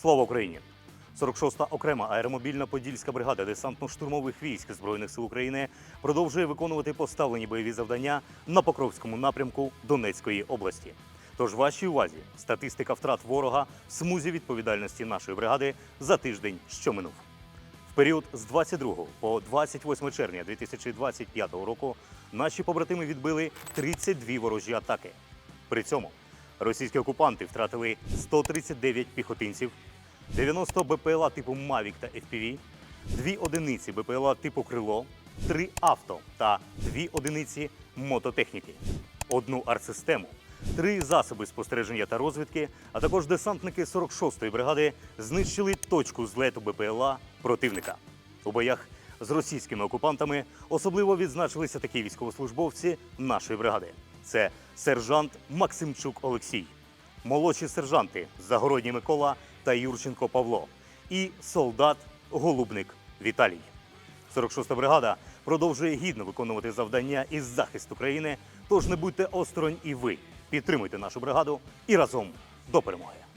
Слава Україні! 46-та окрема аеромобільна подільська бригада десантно-штурмових військ Збройних сил України продовжує виконувати поставлені бойові завдання на Покровському напрямку Донецької області. Тож вашій увазі статистика втрат ворога в смузі відповідальності нашої бригади за тиждень, що минув. В період з 22 по 28 червня 2025 року наші побратими відбили 32 ворожі атаки. При цьому російські окупанти втратили 139 піхотинців, 90 БПЛА типу Mavic та FPV, 2 одиниці БПЛА типу Крило, 3 авто та 2 одиниці мототехніки, одну артсистему, три засоби спостереження та розвідки, а також десантники 46-ї бригади знищили точку злету БПЛА противника. У боях з російськими окупантами особливо відзначилися такі військовослужбовці нашої бригади. Це сержант Максимчук Олексій, молодші сержанти Загородній Микола та Юрченко Павло і солдат Голубник Віталій. 46-та бригада продовжує гідно виконувати завдання із захисту країни. Тож не будьте осторонь і ви. Підтримуйте нашу бригаду і разом до перемоги.